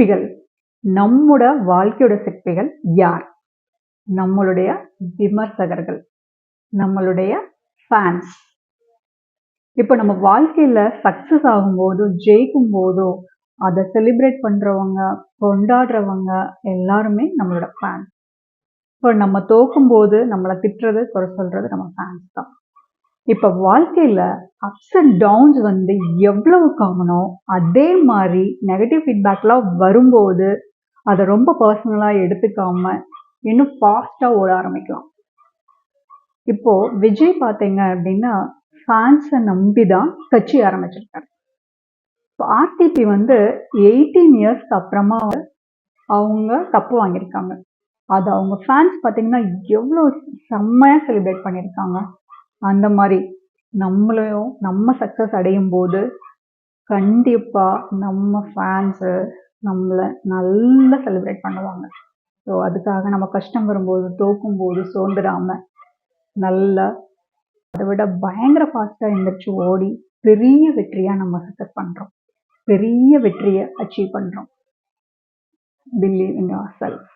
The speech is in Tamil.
சிற்பிகள். நம்மோட வாழ்க்கையோட சிற்பிகள் யார்? நம்மளுடைய விமர்சகர்கள். நம்மளுடைய ஃபேன்ஸ் இப்போ நம்ம வாழ்க்கையில் சக்ஸஸ் ஆகும்போதோ ஜெயிக்கும் போதோ அதை செலிப்ரேட் பண்ணுறவங்க கொண்டாடுறவங்க எல்லாருமே நம்மளோட ஃபேன்ஸ் இப்போ நம்ம தோக்கும் போது நம்மளை திட்டுறது குறை சொல்கிறது நம்ம ஃபேன்ஸ் தான். இப்போ வாழ்க்கையில அப்ஸ் அண்ட் டவுன்ஸ் வந்து எவ்வளவு காமனோ அதே மாதிரி நெகட்டிவ் ஃபீட்பேக்லாம் வரும்போது அதை ரொம்ப பர்சனலாக எடுத்துக்காம இன்னும் ஃபாஸ்ட்டாக ஓட ஆரம்பிக்கலாம். இப்போ விஜய் பார்த்தீங்க அப்படின்னா ஃபேன்ஸை நம்பி தான் கட்சி ஆரம்பிச்சிருக்காரு. இப்போ ஆர்டிபி வந்து எயிட்டீன் இயர்ஸ்க்கு அப்புறமா அவங்க கப்பு வாங்கியிருக்காங்க. அது அவங்க ஃபேன்ஸ் பார்த்தீங்கன்னா எவ்வளோ செம்மையாக செலிப்ரேட் பண்ணியிருக்காங்க. அந்த மாதிரி நம்மளையும் நம்ம சக்ஸஸ் அடையும் போது கண்டிப்பாக நம்ம ஃபேன்ஸு நம்மளை நல்லா செலிப்ரேட் பண்ணுவாங்க. ஸோ அதுக்காக நம்ம கஷ்டம் வரும்போது தோக்கும்போது சோர்ந்துடாமல் நல்லா அதை விட பயங்கர ஃபாஸ்ட்டாக எழுந்திரிச்சு ஓடி பெரிய வெற்றியாக நம்ம சக்ஸஸ் பண்ணுறோம் பெரிய வெற்றியை அச்சீவ் பண்ணுறோம் பிலீவ் இன் செல்ஃப்